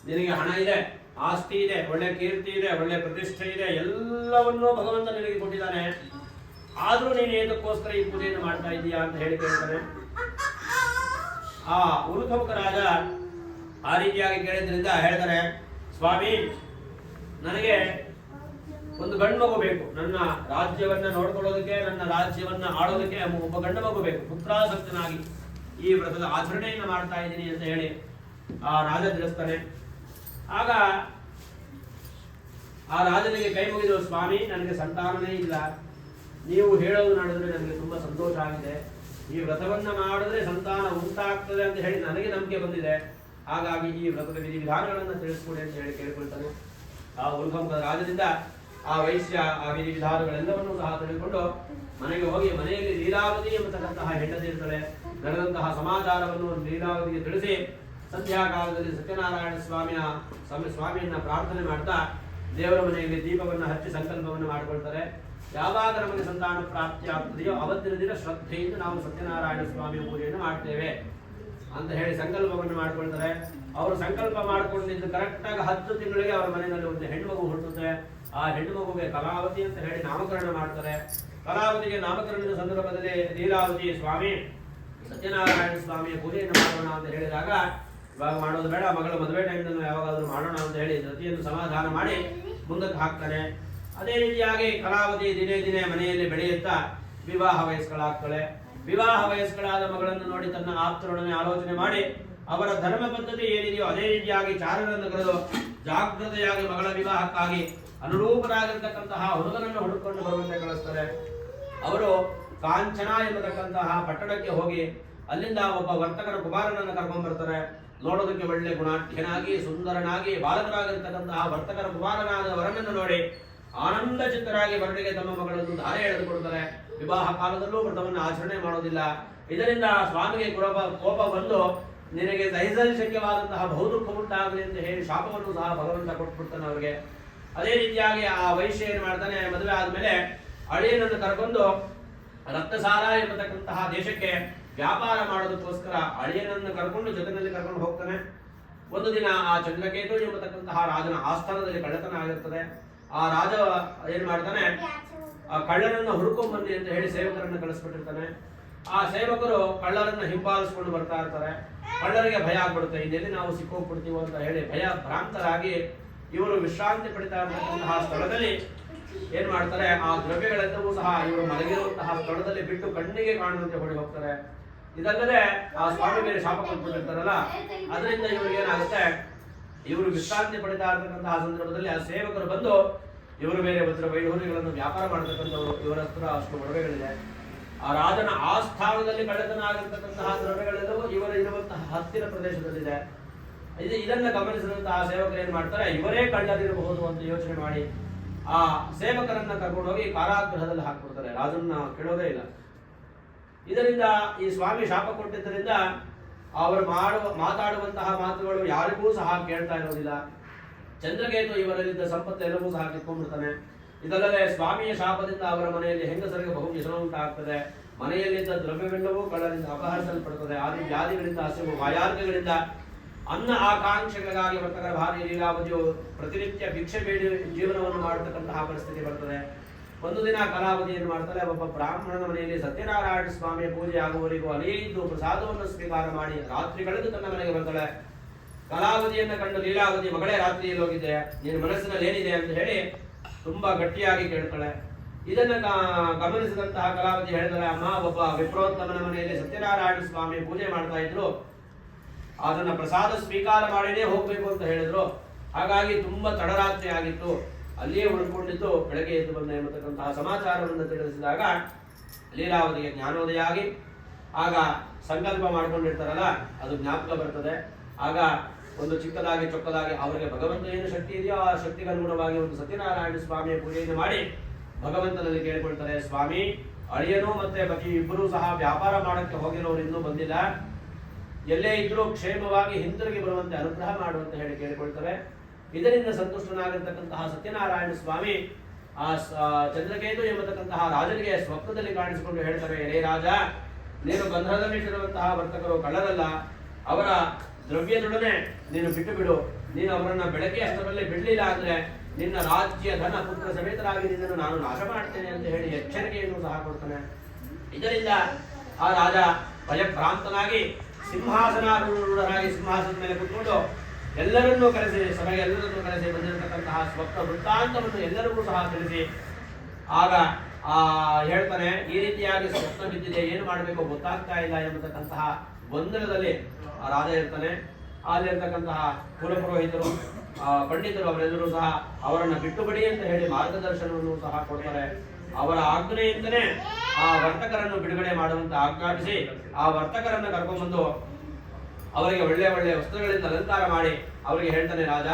ನಿನಗೆ ಹಣ ಇದೆ. ಆಸ್ತಿ ಇದೆ, ಒಳ್ಳೆ ಕೀರ್ತಿ ಇದೆ, ಒಳ್ಳೆ ಪ್ರತಿಷ್ಠೆ ಇದೆ, ಎಲ್ಲವನ್ನೂ ಭಗವಂತ ನಿನಗೆ ಕೊಟ್ಟಿದ್ದಾನೆ. ಆದರೂ ನೀನು ಏನಕ್ಕೋಸ್ಕರ ಈ ಪೂಜೆಯನ್ನು ಮಾಡ್ತಾ ಇದೀಯಾ ಅಂತ ಹೇಳಿ ಕೇಳ್ತಾನೆ ಆ ಉರುಖಮುಖ ರಾಜ ಆ ರೀತಿಯಾಗಿ ಕೇಳಿದ್ರಿಂದ ಹೇಳ್ತಾರೆ, ಸ್ವಾಮಿ, ನನಗೆ ಒಂದು ಗಂಡು ಮಗು ಬೇಕು. ನನ್ನ ರಾಜ್ಯವನ್ನ ನೋಡ್ಕೊಳ್ಳೋದಕ್ಕೆ, ನನ್ನ ರಾಜ್ಯವನ್ನ ಆಡೋದಕ್ಕೆ ಒಬ್ಬ ಗಂಡು ಮಗು ಬೇಕು. ಪುತ್ರಾಸಕ್ತನಾಗಿ ಈ ವ್ರತದ ಆಚರಣೆಯನ್ನು ಮಾಡ್ತಾ ಇದ್ದೀನಿ ಅಂತ ಹೇಳಿ ಆ ರಾಜ ತಿಳಿಸ್ತಾನೆ. ಆಗ ಆ ರಾಜನಿಗೆ ಕೈ ಮುಗಿದು ಸ್ವಾಮಿ, ನನಗೆ ಸಂತಾನನೇ ಇಲ್ಲ. ನೀವು ಹೇಳೋದು ನಡೆದ್ರೆ ನನಗೆ ತುಂಬಾ ಸಂತೋಷ ಆಗಿದೆ. ಈ ವ್ರತವನ್ನು ಮಾಡಿದ್ರೆ ಸಂತಾನ ಉಂಟಾಗ್ತದೆ ಅಂತ ಹೇಳಿ ನನಗೆ ನಂಬಿಕೆ ಬಂದಿದೆ. ಹಾಗಾಗಿ ಈ ವ್ರತದ ವಿಧಿ ವಿಧಾನಗಳನ್ನು ತಿಳಿಸ್ಕೊಡಿ ಅಂತ ಹೇಳಿ ಕೇಳ್ಕೊಳ್ತಾನೆ. ಆ ಉಲ್ಕಂಕದ ರಾಜದಿಂದ ಆ ವೈಶ್ಯ ಆ ವಿಧಿ ವಿಧಾನಗಳೆಲ್ಲವನ್ನೂ ಸಹ ತಿಳಿದುಕೊಂಡು ಮನೆಗೆ ಹೋಗಿ ಮನೆಯಲ್ಲಿ ಲೀಲಾವತಿ ಎಂಬತಕ್ಕಂತಹ ಹೆಂಡತಿ ಇರ್ತಾಳೆ. ನಡೆದಂತಹ ಸಮಾಚಾರವನ್ನು ಲೀಲಾವತಿಗೆ ತಿಳಿಸಿ ಸಂಧ್ಯಾಕಾಲದಲ್ಲಿ ಸತ್ಯನಾರಾಯಣ ಸ್ವಾಮಿಯ ಸ್ವಾಮಿ ಸ್ವಾಮಿಯನ್ನ ಪ್ರಾರ್ಥನೆ ಮಾಡ್ತಾ ದೇವರ ಮನೆಯಲ್ಲಿ ದೀಪವನ್ನು ಹಚ್ಚಿ ಸಂಕಲ್ಪವನ್ನು ಮಾಡಿಕೊಳ್ತಾರೆ. ಯಾವಾಗ ನಮಗೆ ಸಂತಾನ ಪ್ರಾಪ್ತಿ ಆಗ್ತದೆಯೋ ಅವತ್ತಿನ ದಿನ ಶ್ರದ್ಧೆಯಿಂದ ನಾವು ಸತ್ಯನಾರಾಯಣ ಸ್ವಾಮಿ ಪೂಜೆಯನ್ನು ಮಾಡ್ತೇವೆ ಅಂತ ಹೇಳಿ ಸಂಕಲ್ಪವನ್ನು ಮಾಡಿಕೊಳ್ತಾರೆ. ಅವರು ಸಂಕಲ್ಪ ಮಾಡಿಕೊಂಡಿದ್ದು ಕರೆಕ್ಟಾಗಿ ಹತ್ತು ತಿಂಗಳಿಗೆ ಅವರ ಮನೆಯಲ್ಲಿ ಒಂದು ಹೆಣ್ಣು ಮಗು ಹುಟ್ಟುತ್ತೆ. ಆ ಹೆಣ್ಣು ಮಗುಗೆ ಕಲಾವತಿ ಅಂತ ಹೇಳಿ ನಾಮಕರಣ ಮಾಡ್ತಾರೆ. ಕಲಾವತಿಗೆ ನಾಮಕರಣದ ಸಂದರ್ಭದಲ್ಲಿ ಲೀಲಾವತಿ ಸ್ವಾಮಿ ಸತ್ಯನಾರಾಯಣ ಸ್ವಾಮಿಯ ಪೂಜೆಯನ್ನು ಮಾಡೋಣ ಅಂತ ಹೇಳಿದಾಗ ಇವಾಗ ಮಾಡೋದು ಬೇಡ, ಮಗಳ ಮದುವೆ ಟೈಮ್ನಲ್ಲಿ ಯಾವಾಗಾದ್ರೂ ಮಾಡೋಣ ಅಂತ ಹೇಳಿ ರತಿಯನ್ನು ಸಮಾಧಾನ ಮಾಡಿ ಮುಂದಕ್ಕೆ ಹಾಕ್ತಾರೆ. ಅದೇ ರೀತಿಯಾಗಿ ಕಲಾವತಿ ದಿನೇ ದಿನೇ ಮನೆಯಲ್ಲಿ ಬೆಳೆಯುತ್ತಾ ವಿವಾಹ ವಯಸ್ಕಳಾಗ್ತಾಳೆ. ವಿವಾಹ ವಯಸ್ಕಳಾದ ಮಗಳನ್ನು ನೋಡಿ ತನ್ನ ಆಪ್ತರೊಡನೆ ಆಲೋಚನೆ ಮಾಡಿ ಅವರ ಧರ್ಮ ಪದ್ಧತಿ ಏನಿದೆಯೋ ಅದೇ ರೀತಿಯಾಗಿ ಚಾರರನ್ನು ಕರೆದು ಜಾಗೃತೆಯಾಗಿ ಮಗಳ ವಿವಾಹಕ್ಕಾಗಿ ಅನುರೂಪರಾಗಿರ್ತಕ್ಕಂತಹ ಹುಡುಗನನ್ನು ಹುಡುಕೊಂಡು ಬರುವಂತೆ ಕಳಿಸ್ತಾರೆ. ಅವರು ಕಾಂಚನ ಎಂಬತಕ್ಕಂತಹ ಪಟ್ಟಣಕ್ಕೆ ಹೋಗಿ ಅಲ್ಲಿಂದ ಒಬ್ಬ ವರ್ತಕನ ಕುಮಾರನನ್ನು ಕರ್ಕೊಂಡ್ ಬರ್ತಾರೆ ನೋಡೋದಕ್ಕೆ ಒಳ್ಳೆ ಗುಣಾಢ್ಯನಾಗಿ ಸುಂದರನಾಗಿ ಬಾಲಕರಾಗಿರ್ತಕ್ಕಂತಹ ವರ್ತಕರ ಕುಮಾರನಾದ ವರನನ್ನು ನೋಡಿ ಆನಂದ ಚಿತ್ತರಾಗಿ ವರನಿಗೆ ತಮ್ಮ ಮಗಳನ್ನು ಧಾರೆ ಎಳೆದುಕೊಡ್ತಾರೆ ವಿವಾಹ ಕಾಲದಲ್ಲೂ ವ್ರತವನ್ನು ಆಚರಣೆ ಮಾಡೋದಿಲ್ಲ. ಇದರಿಂದ ಸ್ವಾಮಿಗೆ ಕೋಪ ಕೋಪ ಬಂದು ನಿನಗೆ ದೈಸಲ್ ಶಕ್ಯವಾದಂತಹ ಬಹುದುಃಖ ಉಂಟಾಗಲಿ ಅಂತ ಹೇಳಿ ಶಾಪವನ್ನು ಸಹ ಭಗವಂತ ಕೊಟ್ಬಿಡ್ತಾನೆ ಅವರಿಗೆ. ಅದೇ ರೀತಿಯಾಗಿ ಆ ವೈಶ್ಯ ಏನು ಮಾಡ್ತಾನೆ, ಮದುವೆ ಆದಮೇಲೆ ಅಳಿಯನನ್ನು ಕರ್ಕೊಂಡು ರಕ್ತಸಾರ ಎಂಬತಕ್ಕಂತಹ ದೇಶಕ್ಕೆ ವ್ಯಾಪಾರ ಮಾಡೋದಕ್ಕೋಸ್ಕರ ಅಳಿಯನನ್ನು ಕರ್ಕೊಂಡು ಜೊತೆಯಲ್ಲಿ ಕರ್ಕೊಂಡು ಹೋಗ್ತಾನೆ. ಒಂದು ದಿನ ಆ ಚಂದ್ರಕೇತು ಎಂಬತಕ್ಕಂತಹ ರಾಜನ ಆಸ್ಥಾನದಲ್ಲಿ ಕಳ್ಳತನ ಆಗಿರ್ತದೆ. ಆ ರಾಜ ಏನ್ ಮಾಡ್ತಾನೆ? ಆ ಕಳ್ಳರನ್ನ ಹುಡ್ಕೊಂಡ್ ಅಂತ ಹೇಳಿ ಸೇವಕರನ್ನ ಕಳಿಸ್ಬಿಟ್ಟಿರ್ತಾನೆ. ಆ ಸೇವಕರು ಕಳ್ಳರನ್ನ ಹಿಂಬಾಲಿಸ್ಕೊಂಡು ಬರ್ತಾ ಇರ್ತಾರೆ. ಕಳ್ಳರಿಗೆ ಭಯ ಆಗ್ಬಿಡುತ್ತೆ. ಇದೆಲ್ಲಿ ನಾವು ಸಿಕ್ಕೋಗ್ಬಿಡ್ತೀವೋ ಅಂತ ಹೇಳಿ ಭಯ ಭ್ರಾಂತರಾಗಿ ಇವರು ವಿಶ್ರಾಂತಿ ಪಡಿತಾ ಇರತಕ್ಕಂತಹ ಸ್ಥಳದಲ್ಲಿ ಏನ್ ಮಾಡ್ತಾರೆ? ಆ ದ್ರವ್ಯಗಳೆಲ್ಲವೂ ಸಹ ಇವರು ಮಲಗಿರುವಂತಹ ಸ್ಥಳದಲ್ಲಿ ಬಿಟ್ಟು ಕಣ್ಣಿಗೆ ಕಾಣುವಂತೆ ಹೊಡಿ ಹೋಗ್ತಾರೆ ಇದಲ್ಲದೆ ಆ ಸ್ವಾಮಿ ಮೇಲೆ ಶಾಪ ಕೊಟ್ಬಿಟ್ಟಿರ್ತಾರಲ್ಲ, ಅದರಿಂದ ಇವ್ರಿಗೆ ಏನಾಗುತ್ತೆ? ಇವರು ವಿಶ್ರಾಂತಿ ಪಡಿತಾ ಇರತಕ್ಕಂತಹ ಸಂದರ್ಭದಲ್ಲಿ ಆ ಸೇವಕರು ಬಂದು ಇವರು ಬೇರೆ ಭದ್ರ ವೈಢೂರ್ಯಗಳನ್ನು ವ್ಯಾಪಾರ ಮಾಡತಕ್ಕಂಥವ್ರು, ಇವರ ಹತ್ರ ಅಷ್ಟು ಒಡವೆಗಳಿದೆ. ಆ ರಾಜನ ಆಸ್ಥಾನದಲ್ಲಿ ಕಳ್ಳತನ ಆಗಿರ್ತಕ್ಕಂತಹ ದ್ರವ್ಯಗಳೆಲ್ಲವೂ ಇವರು ಇರುವಂತಹ ಹತ್ತಿರ ಪ್ರದೇಶದಲ್ಲಿದೆ. ಇದು ಇದನ್ನ ಗಮನಿಸಿದಂತಹ ಸೇವಕರು ಏನ್ ಮಾಡ್ತಾರೆ? ಇವರೇ ಕಳ್ಳರಿರಬಹುದು ಅಂತ ಯೋಚನೆ ಮಾಡಿ ಆ ಸೇವಕರನ್ನ ಕರ್ಕೊಂಡೋಗಿ ಕಾರಾಗೃಹದಲ್ಲಿ ಹಾಕ್ಬಿಡ್ತಾರೆ. ರಾಜನ್ನ ಕೇಳೋದೇ ಇಲ್ಲ. ಇದರಿಂದ ಈ ಸ್ವಾಮಿ ಶಾಪ ಕೊಟ್ಟಿದ್ದರಿಂದ ಅವರು ಮಾಡುವ ಮಾತಾಡುವಂತಹ ಮಾತುಗಳು ಯಾರಿಗೂ ಸಹ ಕೇಳ್ತಾ ಇರೋದಿಲ್ಲ. ಚಂದ್ರಕೇತು ಇವರಲ್ಲಿದ್ದ ಸಂಪತ್ತು ಎಲ್ಲವೂ ಸಹ ಕಿತ್ಕೊಂಡ್ಬಿಡ್ತಾನೆ. ಇದಲ್ಲದೆ ಸ್ವಾಮಿಯ ಶಾಪದಿಂದ ಅವರ ಮನೆಯಲ್ಲಿ ಹೆಂಗಸರಿಗೆ ಬಹು ವ್ಯಸನ ಉಂಟಾಗ್ತದೆ. ಮನೆಯಲ್ಲಿದ್ದ ದ್ರವ್ಯವೆಲ್ಲವೂ ಕಳ್ಳರಿಂದ ಅಪಹರಿಸಲ್ಪಡುತ್ತದೆ ಆದಿ ವ್ಯಾಧಿಗಳಿಂದ, ಹಸಿವು ವಾಯಾರ್ಗಗಳಿಂದ ಅನ್ನ ಆಕಾಂಕ್ಷೆಗಳಿಗಾಗಿ ಬರ್ತಕ್ಕಂಥ ಭಾರಿ ಲೀಲಾವಧಿಯು ಪ್ರತಿನಿತ್ಯ ಭಿಕ್ಷೆ ಬೇಡಿ ಜೀವನವನ್ನು ಮಾಡತಕ್ಕಂತಹ ಪರಿಸ್ಥಿತಿ ಬರ್ತದೆ. ಒಂದು ದಿನ ಕಲಾವಧಿಯನ್ನು ಮಾಡ್ತಾರೆ ಒಬ್ಬ ಬ್ರಾಹ್ಮಣನ ಮನೆಯಲ್ಲಿ ಸತ್ಯನಾರಾಯಣ ಸ್ವಾಮಿಯ ಪೂಜೆ ಆಗುವವರೆಗೂ ಅನೇಕ ಪ್ರಸಾದವನ್ನು ಸ್ವೀಕಾರ ಮಾಡಿ ರಾತ್ರಿಗಳಿಗೂ ತನ್ನ ಮನೆಗೆ ಬರ್ತಾಳೆ. ಕಲಾವಧಿಯನ್ನು ಕಂಡು ಲೀಲಾವಧಿ ಮಗಳೇ, ರಾತ್ರಿಯಲ್ಲಿ ಹೋಗಿದೆ ನಿನ್ನ ಮನಸ್ಸಿನಲ್ಲಿ ಏನಿದೆ? ಅಂತ ಹೇಳಿ ತುಂಬಾ ಗಟ್ಟಿಯಾಗಿ ಕೇಳ್ತಾಳೆ. ಇದನ್ನ ಗಮನಿಸಿದಂತಹ ಕಲಾವಧಿ ಹೇಳಿದರೆ ಅಮ್ಮ, ಒಬ್ಬ ವಿಪ್ರೋತ್ತಮನ ಮನೆಯಲ್ಲಿ ಸತ್ಯನಾರಾಯಣ ಸ್ವಾಮಿ ಪೂಜೆ ಮಾಡ್ತಾ ಇದ್ರು. ಅದನ್ನ ಪ್ರಸಾದ ಸ್ವೀಕಾರ ಮಾಡಿನೇ ಹೋಗ್ಬೇಕು ಅಂತ ಹೇಳಿದ್ರು. ಹಾಗಾಗಿ ತುಂಬಾ ತಡರಾತ್ರಿ ಆಗಿತ್ತು. ಅಲ್ಲಿಯೇ ಉಳ್ಕೊಂಡಿದ್ದು ಬೆಳಗ್ಗೆ ಎದ್ದು ಬಂದ ಎಂಬತಕ್ಕಂತಹ ಸಮಾಚಾರವನ್ನು ತಿಳಿಸಿದಾಗ ಲೀಲಾವತಿಗೆ ಜ್ಞಾನೋದಯ ಆಗಿ ಆಗ ಸಂಕಲ್ಪ ಮಾಡ್ಕೊಂಡಿರ್ತಾರಲ್ಲ, ಅದು ಜ್ಞಾಪಕ ಬರ್ತದೆ. ಆಗ ಒಂದು ಚಿಕ್ಕದಾಗಿ ಚೊಕ್ಕದಾಗಿ ಅವರಿಗೆ ಭಗವಂತ ಏನು ಶಕ್ತಿ ಇದೆಯೋ ಆ ಶಕ್ತಿಗೆ ಅನುಗುಣವಾಗಿ ಒಂದು ಸತ್ಯನಾರಾಯಣ ಸ್ವಾಮಿಯ ಪೂಜೆಯನ್ನು ಮಾಡಿ ಭಗವಂತನಲ್ಲಿ ಕೇಳಿಕೊಳ್ತಾರೆ, ಸ್ವಾಮಿ, ಅಳಿಯನು ಮತ್ತೆ ಪತಿ ಇಬ್ಬರೂ ಸಹ ವ್ಯಾಪಾರ ಮಾಡಕ್ಕೆ ಹೋಗಿರೋರು ಇನ್ನೂ ಬಂದಿಲ್ಲ. ಎಲ್ಲೇ ಇದ್ರೂ ಕ್ಷೇಮವಾಗಿ ಹಿಂತಿರುಗಿ ಬರುವಂತೆ ಅನುಗ್ರಹ ಮಾಡುವಂತೆ ಹೇಳಿ ಕೇಳಿಕೊಳ್ತಾರೆ ಇದರಿಂದ ಸಂತುಷ್ಟನಾಗಿರ್ತಕ್ಕಂತಹ ಸತ್ಯನಾರಾಯಣ ಸ್ವಾಮಿ, ಆ ಚಂದ್ರಕೇತು ಎಂಬತಕ್ಕಂತಹ ರಾಜನಿಗೆ ಸ್ವಪ್ನದಲ್ಲಿ ಕಾಣಿಸಿಕೊಂಡು ಹೇಳ್ತಾರೆ ಎರೇ ರಾಜ, ನೀನು ಬಂಧನದಲ್ಲಿಟ್ಟಿರುವಂತಹ ವರ್ತಕರು ಕಳ್ಳರಲ್ಲ. ಅವರ ದ್ರವ್ಯದೊಡನೆ ನೀನು ಬಿಟ್ಟು ಬಿಡು ನೀನು ಅವರನ್ನ ಬೆಳಗ್ಗೆ ಅಷ್ಟರಲ್ಲಿ ಬಿಡಲಿಲ್ಲ ಅಂದ್ರೆ ನಿನ್ನ ರಾಜ್ಯ ಧನ ಪುತ್ರ ಸಮೇತರಾಗಿ ನಿನ್ನನ್ನು ನಾನು ನಾಶ ಮಾಡ್ತೇನೆ ಅಂತ ಹೇಳಿ ಎಚ್ಚರಿಕೆಯನ್ನು ಸಹ ಕೊಡ್ತಾನೆ. ಇದರಿಂದ ಆ ರಾಜ ಭಯಭ್ರಾಂತನಾಗಿ ಸಿಂಹಾಸನಾರೂಢರಾಗಿ ಸಿಂಹಾಸನದ ಮೇಲೆ ಕೂತ್ಕೊಂಡು ಎಲ್ಲರನ್ನೂ ಕರೆಸಿ, ಸಭೆಗೆ ಎಲ್ಲರನ್ನೂ ಕರೆಸಿ, ಬಂದಿರತಕ್ಕಂತಹ ಸ್ವಪ್ನ ವೃತ್ತಾಂತವನ್ನು ಎಲ್ಲರಿಗೂ ಸಹ ತಿಳಿಸಿ. ಆಗ ಆ ಹೇಳ್ತಾನೆ, ಈ ರೀತಿಯಾಗಿ ಸ್ವಪ್ನ ಬಿದ್ದಿದೆ, ಏನು ಮಾಡಬೇಕು ಗೊತ್ತಾಗ್ತಾ ಇಲ್ಲ ಎಂಬತಕ್ಕಂತಹ ಗೊಂದಲದಲ್ಲಿ ರಾಜ ಇರ್ತಾನೆ. ಅಲ್ಲಿರ್ತಕ್ಕಂತಹ ಕುಲಪುರೋಹಿತರು, ಆ ಪಂಡಿತರು ಅವರೆಲ್ಲರೂ ಸಹ ಅವರನ್ನು ಬಿಟ್ಟುಬಿಡಿ ಅಂತ ಹೇಳಿ ಮಾರ್ಗದರ್ಶನವನ್ನು ಸಹ ಕೊಡ್ತಾರೆ. ಅವರ ಆಜ್ಞೆಯಿಂದನೇ ಆ ವರ್ತಕರನ್ನು ಬಿಡುಗಡೆ ಮಾಡುವಂತ ಆಜ್ಞಾಪಿಸಿ ಆ ವರ್ತಕರನ್ನು ಕರ್ಕೊಂಡ್ಬಂದು ಅವರಿಗೆ ಒಳ್ಳೆ ಒಳ್ಳೆ ವಸ್ತ್ರಗಳಿಂದ ಅಲಂಕಾರ ಮಾಡಿ ಅವರಿಗೆ ಹೇಳ್ತಾನೆ, ರಾಜ,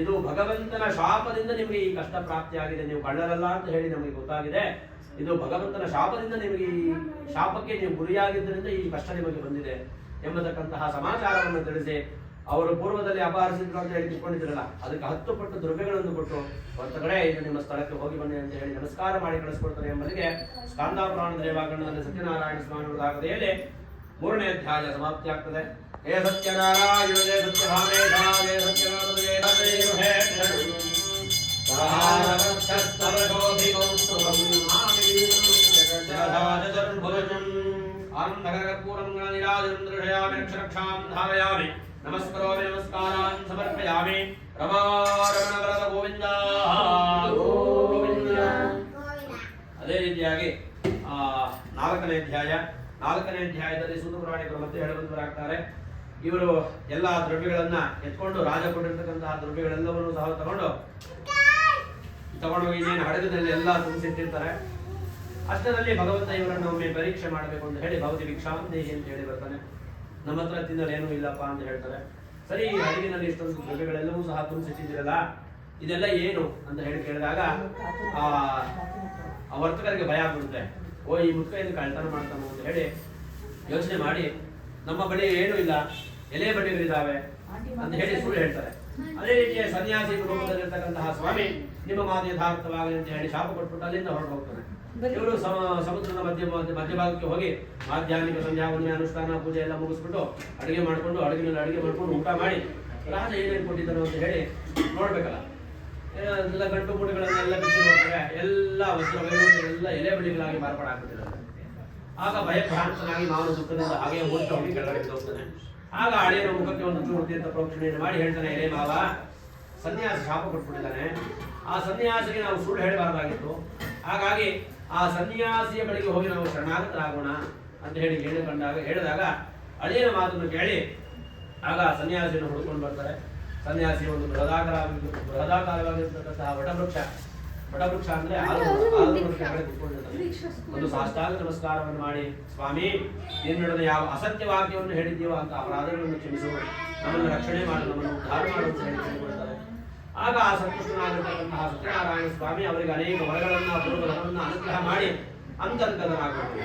ಇದು ಭಗವಂತನ ಶಾಪದಿಂದ ನಿಮಗೆ ಈ ಕಷ್ಟ ಪ್ರಾಪ್ತಿಯಾಗಿದೆ. ನೀವು ಕಳ್ಳರಲ್ಲ ಅಂತ ಹೇಳಿ ನಮಗೆ ಗೊತ್ತಾಗಿದೆ. ಇದು ಭಗವಂತನ ಶಾಪದಿಂದ ನಿಮಗೆ ಈ ಶಾಪಕ್ಕೆ ನೀವು ಗುರಿಯಾಗಿದ್ದರಿಂದ ಈ ಕಷ್ಟ ನಿಮಗೆ ಬಂದಿದೆ. ಎಂಬತಕ್ಕಂತಹ ಸಮಾಚಾರವನ್ನು ತಿಳಿಸಿ ಅವರು ಪೂರ್ವದಲ್ಲಿ ಅಪಹರಿಸಿದ್ರು ಅಂತ ಹೇಳಿ ತಿಳ್ಕೊಂಡಿದ್ರಲ್ಲ ಅದಕ್ಕೆ ಹತ್ತು ಪಟ್ಟು ದ್ರವ್ಯಗಳನ್ನು ಕೊಟ್ಟು ಒಂದು ಕಡೆ ಇದು ನಿಮ್ಮ ಸ್ಥಳಕ್ಕೆ ಹೋಗಿ ಬನ್ನಿ ಅಂತ ಹೇಳಿ ನಮಸ್ಕಾರ ಮಾಡಿ ಕಳಿಸ್ಕೊಡ್ತಾರೆ ಎಂಬುದಕ್ಕೆ ಸ್ಕಾಂದಾಪುರಾಣ ದೇವಾಗಣದಲ್ಲಿ ಸತ್ಯನಾರಾಯಣ ಸ್ವಾಮಿ ಮೂರನೇ ಅಧ್ಯಾಯ ಸಮಾಪ್ತಿ ಆಗ್ತದೆ ಹೇ ಸತ್ಯನಾರಾಯಣ ಜಯ ಸತ್ಯಭಾಮೇಶ ಜಯ ಸತ್ಯನಾರಾಯಣ ಜಯ ಹೇ ಧಾರಯಾಮಿ ನಮಸ್ಕರೋಮಿ ನಮಸ್ಕಾರಾನ್ ಸಮರ್ಪಯಾಮಿ ರಮಾರಮಣ ವರದ ಗೋವಿಂದ ಗೋವಿಂದ ಅದೇ ರೀತಿಯಾಗಿ ಆ ನಾಲ್ಕನೇ ಅಧ್ಯಾಯ. ನಾಲ್ಕನೇ ಅಧ್ಯಾಯದಲ್ಲಿ ಸೂತ ಪುರಾಣಿಕರು ಮತ್ತೆ ಹೇಳಬಂದವರಾಗ್ತಾರೆ. ಇವರು ಎಲ್ಲ ದ್ರವ್ಯಗಳನ್ನ ಎತ್ಕೊಂಡು ರಾಜ ಕೊಟ್ಟಿರ್ತಕ್ಕಂತಹ ದ್ರವ್ಯಗಳೆಲ್ಲವನ್ನು ಸಹ ತಗೊಂಡು ತಗೊಂಡೋಗಿ ಇನ್ನೇನು ಹಡಗದಲ್ಲಿ ಎಲ್ಲ ತುಂಬಿಸಿಟ್ಟಿರ್ತಾರೆ. ಅಷ್ಟರಲ್ಲಿ ಭಗವಂತ ಇವರನ್ನು ಒಮ್ಮೆ ಪರೀಕ್ಷೆ ಮಾಡಬೇಕು ಅಂತ ಹೇಳಿ ಭಗವತಿ ಭಿಕ್ಷಾಂದೇಹಿ ಅಂತ ಹೇಳಿ ಬರ್ತಾನೆ. ನಮ್ಮ ಹತ್ರ ತಿನ್ನಲು ಏನೂ ಇಲ್ಲಪ್ಪ ಅಂತ ಹೇಳ್ತಾರೆ. ಸರಿ, ಈ ಹಡಗಿನಲ್ಲಿ ಇಷ್ಟೊಂದು ದ್ರವ್ಯಗಳೆಲ್ಲವೂ ಸಹ ತುಂಬಿಸಿಟ್ಟಿದ್ದೀರಲ್ಲ, ಇದೆಲ್ಲ ಏನು ಅಂತ ಹೇಳಿ ಕೇಳಿದಾಗ, ಆ ವರ್ತಕರಿಗೆ ಭಯ ಆಗ್ಬಿಡುತ್ತೆ. ಓ, ಈ ಮುದ್ಕೈಯನ್ನು ಕಳ್ತನ ಮಾಡ್ತಾನೋ ಅಂತ ಹೇಳಿ ಯೋಚನೆ ಮಾಡಿ, ನಮ್ಮ ಬಳಿ ಏನೂ ಇಲ್ಲ. ಎಲೆ ಬಡ್ಡಿಗಳಿದ್ದಾವೆ ಅಂತ ಹೇಳಿ ಸುಳ್ಳು ಹೇಳ್ತಾರೆ. ಅದೇ ರೀತಿಯ ಸನ್ಯಾಸಿ ರೂಪದಲ್ಲಿರ್ತಕ್ಕಂತಹ ಸ್ವಾಮಿ ನಿಮ್ಮ ಮಾತು ಯಥಾರ್ಥವಾಗಲಿ ಅಂತ ಹೇಳಿ ಶಾಪ ಕೊಟ್ಬಿಟ್ಟು ಅಲ್ಲಿಂದ ಹೊರಟು ಹೋಗ್ತಾನೆ ಇವರು ಸಮ- ಸಮುದ್ರದ ಮಧ್ಯ ಮಧ್ಯ- ಮಧ್ಯಭಾಗಕ್ಕೆ ಹೋಗಿ ಮಾಧ್ಯಾಹ್ನಿಕ ಸಂಧ್ಯಾ ವಂದನೆ ಅನುಷ್ಠಾನ ಪೂಜೆ ಎಲ್ಲ ಮುಗಿಸ್ಬಿಟ್ಟು ಅಡುಗೆ ಮಾಡಿಕೊಂಡು ಅಡುಗೆ ಮೇಲೆ ಅಡುಗೆ ಮಾಡಿಕೊಂಡು ಊಟ ಮಾಡಿ ರಾಜ ಏನೇನು ಕೊಟ್ಟಿದ್ದಾರೋ ಅಂತ ಹೇಳಿ ನೋಡ್ಬೇಕಲ್ಲ. ಎಲ್ಲ ಗಂಟು ಮುಡಿಗಳನ್ನೆಲ್ಲ ಬಿಚ್ಚಿ ನೋಡ್ತಾರೆ ಎಲ್ಲ ವಸ್ತ್ರ ಎಲ್ಲ ಎಲೆ ಬಳ್ಳಿಗಳಾಗಿ ಮಾರ್ಪಾಡಾಗ್ಬಿಟ್ಟಿದ್ದಾರೆ ಆಗ ಭಯಭ್ರಾಂತನಾಗಿ ಮಾವನ ಸುತ್ತದಿಂದ ಹಾಗೆ ಓಡ್ತಾ ಹೋಗಿ ಕೆಳಗಡೆ ಹೋಗ್ತಾನೆ ಆಗ ಹಳೆಯ ಮುಖಕ್ಕೆ ಒಂದು ಚೂರು ತೀರ್ಥ ಪ್ರೋಕ್ಷಣೆಯನ್ನು ಮಾಡಿ ಹೇಳ್ತಾನೆ ಎಲೆ ಮಾವ ಸನ್ಯಾಸ ಶಾಪ ಕೊಟ್ಬಿಟ್ಟಿದ್ದಾನೆ. ಆ ಸನ್ಯಾಸಿಗೆ ನಾವು ಸುಳ್ಳು ಹೇಳಬಾರ್ದಾಗಿತ್ತು. ಹಾಗಾಗಿ ಆ ಸನ್ಯಾಸಿಯ ಬಳಿಗೆ ಹೋಗಿ ನಾವು ಶರಣಾಗತರಾಗೋಣ ಅಂತ ಹೇಳಿ ಹೇಳಿಕೊಂಡಾಗ ಹೇಳಿದಾಗ ಅಳಿಯನ ಮಾತನ್ನು ಕೇಳಿ ಆಗ ಸನ್ಯಾಸಿಯನ್ನು ಹುಡುಕೊಂಡು ಬರ್ತಾರೆ. ಸನ್ಯಾಸಿ ಒಂದು ಬೃಹದಾಕಾರ ಬೃಹದಾಕಾರವಾಗಿರ್ತಕ್ಕಂತಹ ವಟವೃಕ್ಷ ವಟವೃಕ್ಷ ಅಂದ್ರೆ ಆರು ಆರು ಒಂದು ಸಾಷ್ಟಾಂಗ ನಮಸ್ಕಾರವನ್ನು ಮಾಡಿ ಸ್ವಾಮಿ ನಿನ್ನೊಡನೆ ಯಾವ ಅಸತ್ಯ ವಾಕ್ಯವನ್ನು ಹೇಳಿದ್ದೀವೋ ಅಂತ ಅಪರಾಧಗಳನ್ನು ಕ್ಷಮಿಸು. ನಮ್ಮನ್ನು ರಕ್ಷಣೆ ಮಾಡಿ ನಮ್ಮನ್ನು ಉದ್ಧಾರ ಮಾಡು ಅಂತ ಹೇಳಿ ಕೇಳಿಕೊಳ್ತಾರೆ ಆಗ ಆ ಸಂತುಷ್ಟನಾಗಿರ್ತಕ್ಕಂತಹ ಸತ್ಯನಾರಾಯಣ ಸ್ವಾಮಿ ಅವರಿಗೆ ಅನೇಕ ವರಗಳನ್ನು ಅಪೂರ್ವಗಳನ್ನು ಅನುಗ್ರಹ ಮಾಡಿ ಅಂತರ್ಗತನಾಗಬೇಕು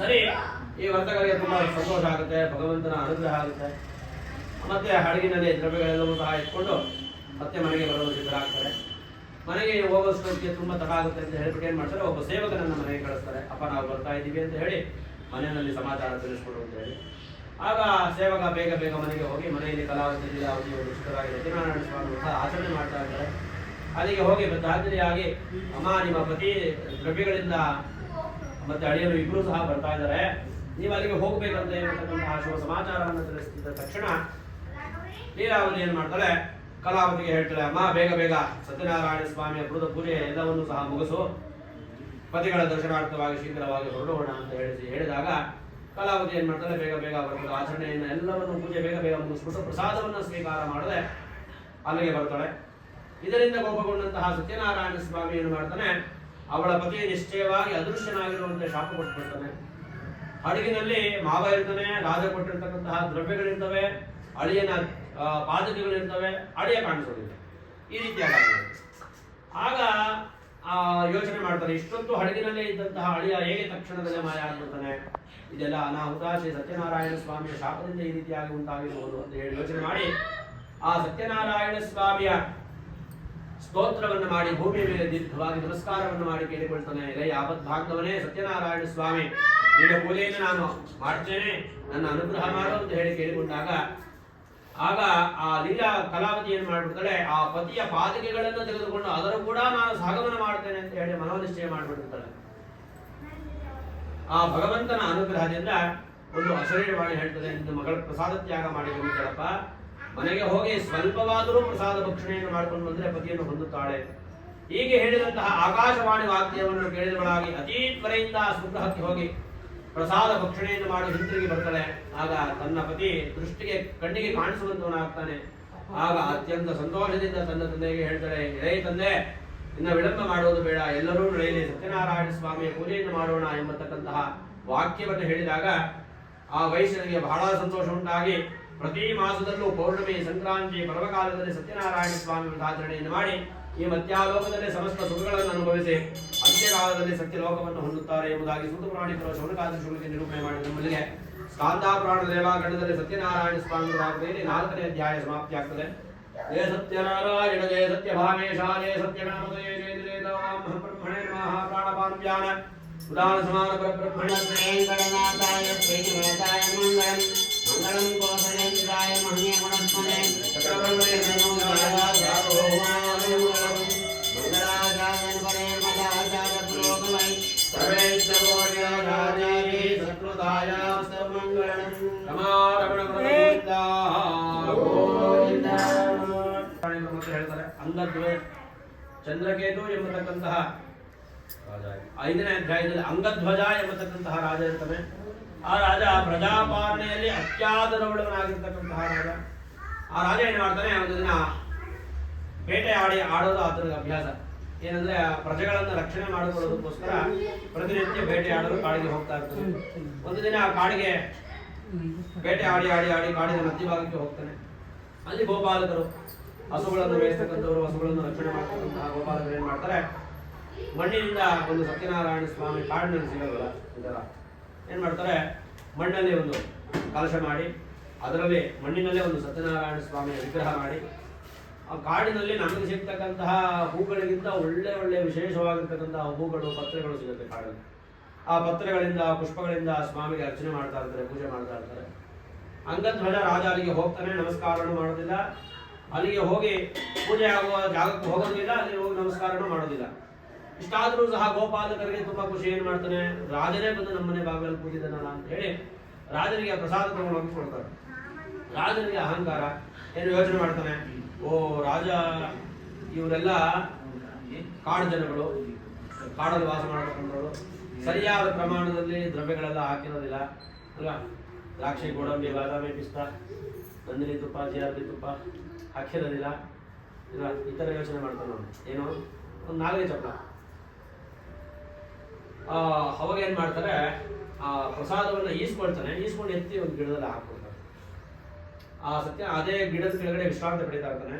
ಸರಿ ಈ ವರ್ತಕರಿಗೆ ತುಂಬಾ ಸಂತೋಷ ಆಗುತ್ತೆ ಭಗವಂತನ ಅನುಗ್ರಹ ಆಗುತ್ತೆ. ಮತ್ತೆ ಹಡಗಿನಲ್ಲಿ ದ್ರವ್ಯಗಳೆಲ್ಲವೂ ಸಹ ಇಟ್ಕೊಂಡು ಮತ್ತೆ ಮನೆಗೆ ಬರಲು ಸಿದ್ಧರಾಗ್ತಾರೆ ಮನೆಗೆ ಹೋಗೋಷ್ಟೊತ್ತಿಗೆ ತುಂಬಾ ತಡ ಆಗುತ್ತೆ ಅಂತ ಹೇಳ್ಬಿಟ್ಟು ಏನು ಮಾಡ್ತಾರೆ, ಒಬ್ಬ ಸೇವಕನನ್ನ ಮನೆಗೆ ಕಳಿಸ್ತಾರೆ. ಅಪ್ಪ, ನಾವು ಬರ್ತಾ ಇದ್ದೀವಿ ಅಂತ ಹೇಳಿ ಮನೆಯಲ್ಲಿ ಸಮಾಚಾರ ತಿಳಿಸ್ಕೊಡು ಅಂತ ಹೇಳಿ. ಆಗ ಸೇವಕ ಬೇಗ ಬೇಗ ಮನೆಗೆ ಹೋಗಿ, ಮನೆಯಲ್ಲಿ ಕಲಾವತಿ ಲೀಲಾವತಿ ಒಂದು ಸುಖವಾಗಿ ಸತ್ಯನಾರಾಯಣ ಸ್ವಾಮಿ ಆಚರಣೆ ಮಾಡ್ತಾ ಇದ್ದಾರೆ. ಅಲ್ಲಿಗೆ ಹೋಗಿ ಬದ್ಧಾಂಜಲಿಯಾಗಿ, ಅಮ್ಮ, ನಿಮ್ಮ ಪತಿ ದ್ರವ್ಯಗಳಿಂದ ಮತ್ತೆ ಅಳಿಯಲು ಇಬ್ಬರೂ ಸಹ ಬರ್ತಾ ಇದ್ದಾರೆ. ನೀವು ಅಲ್ಲಿಗೆ ಹೋಗ್ಬೇಕಂತ ಏನಂತಕ್ಕಂತಹ ಶುಭ ಸಮಾಚಾರವನ್ನು ತಿಳಿಸ್ತಿದ್ದ ತಕ್ಷಣ ಲೀಲಾವತಿ ಏನ್ ಮಾಡ್ತಾಳೆ ಕಲಾವತಿಗೆ ಹೇಳ್ತಾಳೆ ಅಮ್ಮ, ಬೇಗ ಬೇಗ ಸತ್ಯನಾರಾಯಣ ಸ್ವಾಮಿಯ ಬೃಹದ ಪೂಜೆ ಎಲ್ಲವನ್ನೂ ಸಹ ಮುಗಿಸು. ಪತಿಗಳ ದರ್ಶನಾರ್ಥವಾಗಿ ಶೀಘ್ರವಾಗಿ ಹೊರಡೋಣ ಅಂತ ಹೇಳಿ ಹೇಳಿದಾಗ ಕಲಾವತಿ ಏನ್ ಮಾಡ್ತಾರೆ ಬೇಗ ಬೇಗ ಬರ್ತದೆ ಆಚರಣೆಯನ್ನು ಎಲ್ಲವನ್ನು ಪೂಜೆ ಬೇಗ ಬೇಗ ಮುಗಿಸ್ಬಿಟ್ಟು ಪ್ರಸಾದವನ್ನು ಸ್ವೀಕಾರ ಮಾಡದೆ ಅಲ್ಲಿಗೆ ಬರ್ತಾಳೆ. ಇದರಿಂದ ಕೋಪಗೊಂಡಂತಹ ಸತ್ಯನಾರಾಯಣ ಸ್ವಾಮಿ ಏನು ಮಾಡ್ತಾನೆ, ಅವಳ ಪತಿ ನಿಶ್ಚಯವಾಗಿ ಅದೃಶ್ಯನಾಗಿರುವಂತೆ ಶಾಪ ಕೊಟ್ಟುಬಿಡ್ತಾನೆ ಹಡಗಿನಲ್ಲಿ ಮಾವ ಇರ್ತಾನೆ, ರಾಜ ಕೊಟ್ಟಿರ್ತಕ್ಕಂತಹ ದ್ರವ್ಯಗಳಿರ್ತವೆ, ಅಳಿಯನ ಆ, ಇರ್ತವೆ ಅಳಿಯ ಕಾಣಿಸೋದಿಲ್ಲ ಈ ರೀತಿಯಾಗಿ. ಆಗ ಆ ಯೋಚನೆ ಮಾಡ್ತಾರೆ ಇಷ್ಟೊಂದು ಹಡಗಿನಲ್ಲೇ ಇದ್ದಂತಹ ಅಳಿಯ ಹೇಗೆ ತಕ್ಷಣದಲ್ಲೇ ಮಾಯ ಆಗ್ಬಿಡ್ತಾನೆ ಇದೆಲ್ಲ ಅನಾಹುತ ಶ್ರೀ ಸತ್ಯನಾರಾಯಣ ಸ್ವಾಮಿಯ ಶಾಪದಿಂದ ಈ ರೀತಿಯಾಗಿ ಉಂಟಾಗಿರಬಹುದು ಅಂತ ಹೇಳಿ ಯೋಚನೆ ಮಾಡಿ ಆ ಸತ್ಯನಾರಾಯಣ ಸ್ವಾಮಿಯ ಸ್ತೋತ್ರವನ್ನು ಮಾಡಿ ಭೂಮಿಯ ಮೇಲೆ ದೀರ್ಘವಾಗಿ ನಮಸ್ಕಾರವನ್ನು ಮಾಡಿ ಕೇಳಿಕೊಳ್ತಾನೆ ಯಾವತ್ ಭಾಗವನೇ ಸತ್ಯನಾರಾಯಣ ಸ್ವಾಮಿ ನಿನ್ನ ಪೂಜೆಯನ್ನು ನಾನು ಮಾಡ್ತೇನೆ ನನ್ನ ಅನುಗ್ರಹ ಮಾಡು ಅಂತ ಹೇಳಿ ಕೇಳಿಕೊಂಡಾಗ ಆಗ ಆ ಲೀಲಾ ಕಲಾವತಿ ಏನ್ ಮಾಡ್ಬಿಡ್ತಾಳೆ, ಆ ಪತಿಯ ಪಾದಕೆಗಳನ್ನು ತೆಗೆದುಕೊಂಡು ಅದರ ಕೂಡ ನಾನು ಸಾಗಮನ ಮಾಡ್ತೇನೆ ಅಂತ ಹೇಳಿ ಮನೋನಿಶ್ಚಯ ಮಾಡ್ಬಿಡ್ತಾಳೆ. ಆ ಭಗವಂತನ ಅನುಗ್ರಹದಿಂದ ಒಂದು ಅಶರೀರವಾಣಿ ಹೇಳ್ತದೆ ನಿನ್ನ ಮಗಳ ಪ್ರಸಾದ ತ್ಯಾಗ ಮಾಡಿ ಮನೆಗೆ ಹೋಗಿ ಸ್ವಲ್ಪವಾದರೂ ಪ್ರಸಾದ ಭಕ್ಷಣೆಯನ್ನು ಮಾಡಿಕೊಂಡು ಬಂದರೆ ಪತಿಯನ್ನು ಹೊಂದುತ್ತಾಳೆ. ಹೀಗೆ ಹೇಳಿದಂತಹ ಆಕಾಶವಾಣಿ ವಾಕ್ಯವನ್ನು ಕೇಳಿದವಳಾಗಿ ಅತೀ ತ್ವರೆಯಿಂದ ಸುಗ್ರಹಕ್ಕೆ ಹೋಗಿ ಪ್ರಸಾದ ಭಕ್ಷಣೆಯನ್ನು ಮಾಡಿ ಹಿಂತಿರುಗಿ ಬರ್ತಾಳೆ. ಆಗ ತನ್ನ ಪತಿ ದೃಷ್ಟಿಗೆ ಕಣ್ಣಿಗೆ ಕಾಣಿಸುವಂತವನಾಗ್ತಾನೆ. ಆಗ ಅತ್ಯಂತ ಸಂತೋಷದಿಂದ ತನ್ನ ತಂದೆಗೆ ಹೇಳ್ತಾಳೆ ಎಳೆ ತಂದೆ ಇನ್ನ ವಿಳಂಬ ಮಾಡುವುದು ಬೇಡ. ಎಲ್ಲರೂ ನಡೆಯಲಿ ಸತ್ಯನಾರಾಯಣ ಸ್ವಾಮಿಯ ಪೂಜೆಯನ್ನು ಮಾಡೋಣ ಎಂಬತಕ್ಕಂತಹ ವಾಕ್ಯವನ್ನು ಹೇಳಿದಾಗ ಆ ವಯಸ್ಸಿನಿಗೆ ಬಹಳ ಸಂತೋಷ ಉಂಟಾಗಿ ಪ್ರತಿ ಮಾಸದಲ್ಲೂ ಪೌರ್ಣಮಿ, ಸಂಕ್ರಾಂತಿ, ಪರ್ವಕಾಲದಲ್ಲಿ ಸತ್ಯನಾರಾಯಣ ಸ್ವಾಮಿ ಆಚರಣೆಯನ್ನು ಮಾಡಿ ಈ ಮಧ್ಯಾಲೋಕದಲ್ಲಿ ಸಮಸ್ತ ಸುಖಗಳನ್ನು ಅನುಭವಿಸಿ ಅಂತ್ಯಕಾಲದಲ್ಲಿ ಸತ್ಯಲೋಕವನ್ನು ಹೊಂದುತ್ತಾರೆ ಎಂಬುದಾಗಿ ಸುಂದರ ಪುರಾಣಿಕರು ಶೌನಕಾದಿ ಶುಲ್ಕಿ ನಿರೂಪಣೆ ಮಾಡಿದ ಮೊದಲಿಗೆ ಸ್ಕಾಂದಾಪುರಾಣ ದೇವಾಗಣದಲ್ಲಿ ಸತ್ಯನಾರಾಯಣ ಸ್ವಾಮಿ ರಾತ್ರಿಯಲ್ಲಿ ನಾಲ್ಕನೇ ಅಧ್ಯಾಯ ಸಮಾಪ್ತಿಯಾಗ್ತದೆ. ಜಯ ಸತ್ಯನಾರಾಯಣ, ಜಯ ಸತ್ಯ ಭಾಮೇಶ ಜಯ ಸತ್ಯ ಗಣಪತಯೇ ಜಯ ತ್ರೇತಾಂ ಬ್ರಹ್ಮಣೇ ಸಮಾನ ಬ್ರಹ್ಮಣ ಮಂಗಳಂ ಕೋಸಲೇಂದ್ರಾಯ ಮಹನೀಯ ಗುಣತ್ಮನೇ. ಚಂದ್ರಕೇತು ಎಂಬತಕ್ಕಂತಹ ಐದನೇ ಅಧ್ಯಾಯದಲ್ಲಿ ಅಂಗಧ್ವಜ ಎಂಬತಕ್ಕಂತಹ ರಾಜ ಇರ್ತಾನೆ ಆ ರಾಜ ಪ್ರಜಾಪಾಲನೆಯಲ್ಲಿ ಅತ್ಯಾದರವುಳ್ಳವನಾಗಿರ್ತಕ್ಕಂತಹ ರಾಜ. ಆ ರಾಜ ಏನು ಮಾಡ್ತಾನೆ? ಒಂದು ದಿನ ಬೇಟೆ ಆಡಿ ಆಡೋದು ಆತನಿಗೆ ಅಭ್ಯಾಸ. ಏನಂದ್ರೆ ಪ್ರಜೆಗಳನ್ನ ರಕ್ಷಣೆ ಮಾಡಿಕೊಳ್ಳೋದಕ್ಕೋಸ್ಕರ ಪ್ರತಿನಿತ್ಯ ಬೇಟೆ ಆಡಲು ಕಾಡಿಗೆ ಹೋಗ್ತಾ ಇರ್ತಾನೆ. ಒಂದು ದಿನ ಆ ಕಾಡಿಗೆ ಬೇಟೆ ಆಡಿ ಆಡಿ ಆಡಿ ಕಾಡಿನ ಮಧ್ಯಭಾಗಕ್ಕೆ ಹೋಗ್ತಾನೆ. ಅಲ್ಲಿ ಗೋಪಾಲಕರು ಹಸುಗಳನ್ನು ಮೇಯಿಸ್ತಕ್ಕಂಥವ್ರು, ಹಸುಗಳನ್ನು ರಕ್ಷಣೆ ಮಾಡ್ತಕ್ಕಂತಹ ಗೋಪಾಲಕರು ಏನ್ ಮಾಡ್ತಾರೆ? ಮಣ್ಣಿನಿಂದ ಒಂದು ಸತ್ಯನಾರಾಯಣ ಸ್ವಾಮಿ ಕಾಡಿನಲ್ಲಿ ಸಿಗೋದಲ್ಲ ಇದರ ಏನ್ ಮಾಡ್ತಾರೆ? ಮಣ್ಣಲ್ಲಿ ಒಂದು ಕಲಶ ಮಾಡಿ, ಅದರಲ್ಲಿ ಮಣ್ಣಿನಲ್ಲೇ ಒಂದು ಸತ್ಯನಾರಾಯಣ ಸ್ವಾಮಿಯ ವಿಗ್ರಹ ಮಾಡಿ, ಆ ಕಾಡಿನಲ್ಲಿ ನಮಗೆ ಸಿಗ್ತಕ್ಕಂತಹ ಹೂಗಳಿಗಿಂತ ಒಳ್ಳೆ ಒಳ್ಳೆ ವಿಶೇಷವಾಗಿರ್ತಕ್ಕಂತಹ ಹೂಗಳು, ಪತ್ರೆಗಳು ಸಿಗುತ್ತೆ ಕಾಡಲ್ಲಿ. ಆ ಪತ್ರೆಗಳಿಂದ ಪುಷ್ಪಗಳಿಂದ ಸ್ವಾಮಿಗೆ ಅರ್ಚನೆ ಮಾಡ್ತಾ ಇರ್ತಾರೆ, ಪೂಜೆ ಮಾಡ್ತಾ ಇರ್ತಾರೆ. ಅಂಗಧ್ವಜ ರಾಜ ಅಲ್ಲಿಗೆ ಹೋಗ್ತಾನೆ ನಮಸ್ಕಾರವನ್ನು ಮಾಡೋದಿಲ್ಲ. ಅಲ್ಲಿಗೆ ಹೋಗಿ ಪೂಜೆ ಆಗುವ ಜಾಗಕ್ಕೆ ಹೋಗೋದಿಲ್ಲ, ಅಲ್ಲಿ ಹೋಗಿ ನಮಸ್ಕಾರನೂ ಮಾಡೋದಿಲ್ಲ. ಇಷ್ಟಾದರೂ ಸಹ ಗೋಪಾಲಕರಿಗೆ ತುಂಬಾ ಖುಷಿ ಏನು ಮಾಡ್ತಾನೆ, ರಾಜನೇ ಬಂದು ನಮ್ಮನೆ ಬಾಗಿಲಲ್ಲಿ ಕೂತಿದ್ದಾನಲ್ಲ ಅಂತ ಹೇಳಿ ರಾಜನಿಗೆ ಪ್ರಸಾದ ತಗೊಂಡು ಹೋಗಿ ಕೊಡ್ತಾರೆ ರಾಜನಿಗೆ ಅಹಂಕಾರ, ಏನು ಯೋಚನೆ ಮಾಡ್ತಾನೆ, ಓ ರಾಜ, ಇವರೆಲ್ಲ ಕಾಡು ಜನಗಳು, ಕಾಡಲ್ಲಿ ವಾಸ ಮಾಡ್ಕೊಂಡವರು ಸರಿಯಾದ ಪ್ರಮಾಣದಲ್ಲಿ ದ್ರವ್ಯಗಳೆಲ್ಲ ಹಾಕಿರೋದಿಲ್ಲ, ಅಲ್ವಾ? ದ್ರಾಕ್ಷಿ, ಗೋಡಂಬಿ, ಬಾದಾಮಿ, ಪಿಸ್ತಾ, ನಂದಿನಿ ತುಪ್ಪ ಜಿರಾಬಿ ತುಪ್ಪ ಹಾಕಿರೋದಿಲ್ಲ ಇಲ್ಲ, ಈ ಥರ ಯೋಚನೆ ಮಾಡ್ತಾನೆ ಅವನು. ಏನು? ಒಂದು ನಾಲ್ಕೇ ಚಪ್ಪಲ ಅವಾಗ ಏನು ಮಾಡ್ತಾರೆ ಆ, ಪ್ರಸಾದವನ್ನ ಈಸ್ಕೊಳ್ತಾನೆ. ಈಸ್ಕೊಂಡು ಎತ್ತಿ ಒಂದು ಗಿಡದಲ್ಲಿ ಹಾಕ್ಕೊಳ್ತಾರೆ ಆ ಸತ್ಯ ಅದೇ ಗಿಡದ ಕೆಳಗಡೆ ವಿಶ್ರಾಂತಿ ಪಡಿತಾ ಇರ್ತಾನೆ.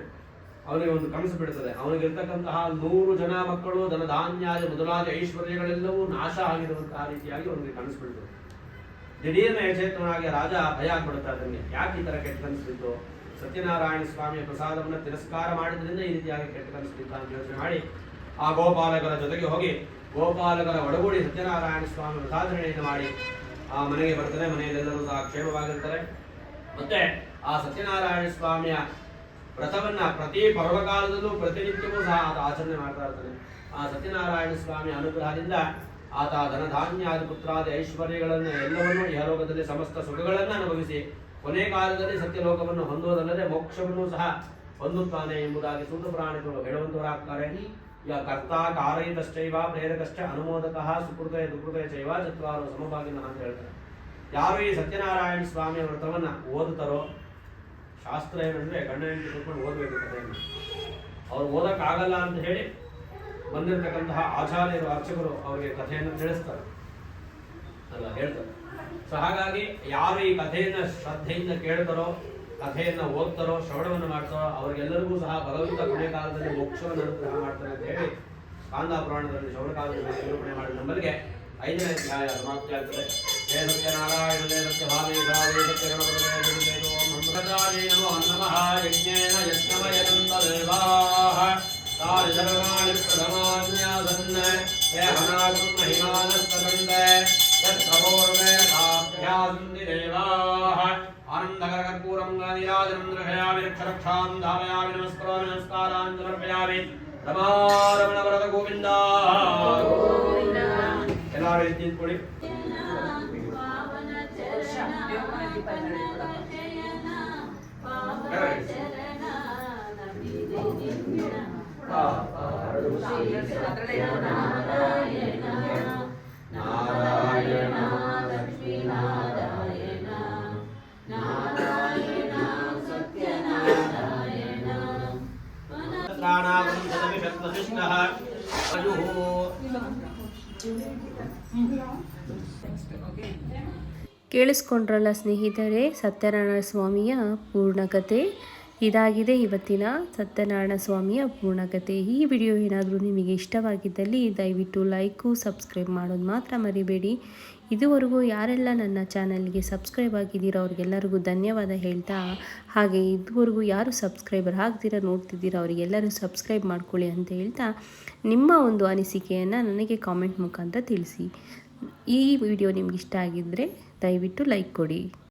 ಅವನಿಗೆ ಒಂದು ಕನಸು ಬಿಡುತ್ತದೆ ಅವನಿಗಿರ್ತಕ್ಕಂತಹ ನೂರು ಜನ ಮಕ್ಕಳು ಧನ ಧಾನ್ಯಾದಿ ಮೊದಲಾದ ಐಶ್ವರ್ಯಗಳೆಲ್ಲವೂ ನಾಶ ಆಗಿರುವಂತಹ ರೀತಿಯಾಗಿ ಅವನಿಗೆ ಕನಸು ಬಿಡ್ತದೆ. ದಿಢೀರ್ನ ಎಚೇತನಾಗಿ ರಾಜ ಭಯ ಆಗ್ಬಿಡುತ್ತೆ ಅದನ್ಗೆ ಯಾಕೆ ಈ ತರ ಕೆಟ್ಟ ಕನಸು ಬಿತ್ತು? ಸತ್ಯನಾರಾಯಣ ಸ್ವಾಮಿಯ ಪ್ರಸಾದವನ್ನು ತಿರಸ್ಕಾರ ಮಾಡಿದ್ರಿಂದ ಈ ರೀತಿಯಾಗಿ ಕೆಟ್ಟ ಅಂತ ಯೋಚನೆ ಮಾಡಿ ಆ ಗೋಪಾಲಕರ ಜೊತೆಗೆ ಹೋಗಿ ಗೋಪಾಲಕರ ಒಡಗೂಡಿ ಸತ್ಯನಾರಾಯಣ ಸ್ವಾಮಿ ಪ್ರಸಾದನೆಯನ್ನು ಮಾಡಿ ಆ ಮನೆಗೆ ಬರ್ತಾರೆ ಮನೆಯಲ್ಲೆಲ್ಲರೂ ಸಹ ಕ್ಷೇಮವಾಗಿರ್ತಾರೆ. ಮತ್ತೆ ಆ ಸತ್ಯನಾರಾಯಣ ಸ್ವಾಮಿಯ ವ್ರತವನ್ನ ಪ್ರತಿ ಪರ್ವಕಾಲದಲ್ಲೂ ಪ್ರತಿನಿತ್ಯವೂ ಸಹ ಆತ ಆಚರಣೆ ಮಾಡ್ತಾ ಇರ್ತಾನೆ. ಆ ಸತ್ಯನಾರಾಯಣ ಸ್ವಾಮಿ ಅನುಗ್ರಹದಿಂದ ಆತ ಧನಧಾನ್ಯಾದಿ ಪುತ್ರಾದಿ ಐಶ್ವರ್ಯಗಳನ್ನು ಎಲ್ಲವನ್ನೂ ಯಹಲೋಕದಲ್ಲಿ ಸಮಸ್ತ ಸುಖಗಳನ್ನು ಅನುಭವಿಸಿ ಕೊನೆ ಕಾಲದಲ್ಲಿ ಸತ್ಯಲೋಕವನ್ನು ಹೊಂದುವುದಲ್ಲದೆ ಮೋಕ್ಷವನ್ನು ಸಹ ಹೊಂದುತ್ತಾನೆ ಎಂಬುದಾಗಿ ಸೂತ ಪ್ರಾಣಿಗಳು ಹೇಳುವಂತವರಾಗ್ತಾರೆ ಈಗ ಕರ್ತ ಕಾರಯಿತಶ್ಚೈವ ಪ್ರೇರಕಶ್ಚ ಅನುಮೋದಕ ಸುಕೃತಯ ದುಕೃತಯ ಚೈವ ಚತ್ವಾರು ಸಮಭಾಗಿನ ಅಂತ ಹೇಳ್ತಾರೆ. ಯಾರು ಈ ಸತ್ಯನಾರಾಯಣ ಸ್ವಾಮಿಯ ವ್ರತವನ್ನ ಓದುತ್ತಾರೋ, ಶಾಸ್ತ್ರ ಏನಂದ್ರೆ ಹೆಂಡತಿ ಕೂತ್ಕೊಂಡು ಓದಬೇಕು ಕಥೆಯನ್ನು. ಅವ್ರು ಓದಕ್ಕಾಗಲ್ಲ ಅಂತ ಹೇಳಿ ಬಂದಿರತಕ್ಕಂತಹ ಆಚಾರ್ಯರು, ಅರ್ಚಕರು ಅವರಿಗೆ ಕಥೆಯನ್ನು ತಿಳಿಸ್ತಾರೆ. ಅಲ್ಲ ಹೇಳ್ತಾರೆ. ಸೊ ಹಾಗಾಗಿ ಯಾರು ಈ ಕಥೆಯನ್ನು ಶ್ರದ್ಧೆಯಿಂದ ಕೇಳ್ತಾರೋ, ಕಥೆಯನ್ನು ಓದ್ತಾರೋ, ಶ್ರವಣವನ್ನು ಮಾಡ್ತಾರೋ, ಅವರಿಗೆಲ್ಲರಿಗೂ ಸಹ ಭಗವಂತ ಕೊನೆ ಕಾಲದಲ್ಲಿ ಮೋಕ್ಷವನ್ನು ಅನುಗ್ರಹ ಮಾಡ್ತಾರೆ ಅಂತ ಹೇಳಿ ಕಾಂದ ಪುರಾಣದಲ್ಲಿ ಶ್ರವಣಕಾಲದಲ್ಲಿ ನಿರೂಪಣೆ ಮಾಡಿದ ನಮ್ಮಲ್ಲಿಗೆ ಐದನೇ ಅಧ್ಯಾಯ ಸಮಾಪ್ತಿ ಆಗ್ತದೆ. ಜಯ ಸತ್ಯ ನಾರಾಯಣ, ಜಯ ಸತ್ಯ ಭಾವೇಶ ಸತ್ಯ ಗಣಪತಿ ನಮಃ ಯಜ್ಞೇನ ಯಜ್ಞಮಯದಂತ ದೇವಾಹ ತಾರಿ ಸರ್ವಾಣಿ ಪ್ರಥಮಾನ್ಯಾಸನ್ನ ಹೇ ಹನಾಕಂ ಮಹಿಮಾನಸ್ತದಂತೆ ತತ್ಸಮೋರ್ವೇ ആനന്ദകർപ്പൂരം നീരാജനം ദൃഹയാമി രക്ഷരക്ഷാം ധാമയാമി നമസ്കാരം നമസ്കാരാൻ സമർപ്പയാമി രമാരമണ വരദ ഗോവിന്ദ എല്ലാവരും എത്തിപ്പൊളി ആ ആ ಕೇಳಿಸ್ಕೊಂಡ್ರಲ್ಲ ಸ್ನೇಹಿತರೆ, ಸತ್ಯನಾರಾಯಣ ಸ್ವಾಮಿಯ ಪೂರ್ಣಕತೆ. ಇದಾಗಿದೆ ಇವತ್ತಿನ ಸತ್ಯನಾರಾಯಣ ಸ್ವಾಮಿಯ ಪೂರ್ಣಕತೆ. ಈ ವಿಡಿಯೋ ಏನಾದರೂ ನಿಮಗೆ ಇಷ್ಟವಾಗಿದ್ದಲ್ಲಿ ದಯವಿಟ್ಟು ಲೈಕು, ಸಬ್ಸ್ಕ್ರೈಬ್ ಮಾಡೋದು ಮಾತ್ರ ಮರಿಬೇಡಿ. ಇದುವರೆಗೂ ಯಾರೆಲ್ಲ ನನ್ನ ಚಾನಲ್ಗೆ ಸಬ್ಸ್ಕ್ರೈಬ್ ಆಗಿದ್ದೀರೋ ಅವ್ರಿಗೆಲ್ಲರಿಗೂ ಧನ್ಯವಾದ ಹೇಳ್ತಾ, ಹಾಗೆ ಇದುವರೆಗೂ ಯಾರು ಸಬ್ಸ್ಕ್ರೈಬರ್ ಆಗ್ದಿರ ನೋಡ್ತಿದ್ದೀರೋ ಅವರಿಗೆಲ್ಲರೂ ಸಬ್ಸ್ಕ್ರೈಬ್ ಮಾಡ್ಕೊಳ್ಳಿ ಅಂತ ಹೇಳ್ತಾ, ನಿಮ್ಮ ಒಂದು ಅನಿಸಿಕೆಯನ್ನು ನನಗೆ ಕಾಮೆಂಟ್ ಮುಖಾಂತರ ತಿಳಿಸಿ. ಈ ವಿಡಿಯೋ ನಿಮ್ಗೆ ಇಷ್ಟ ಆಗಿದ್ದರೆ ದಯವಿಟ್ಟು ಲೈಕ್ ಕೊಡಿ.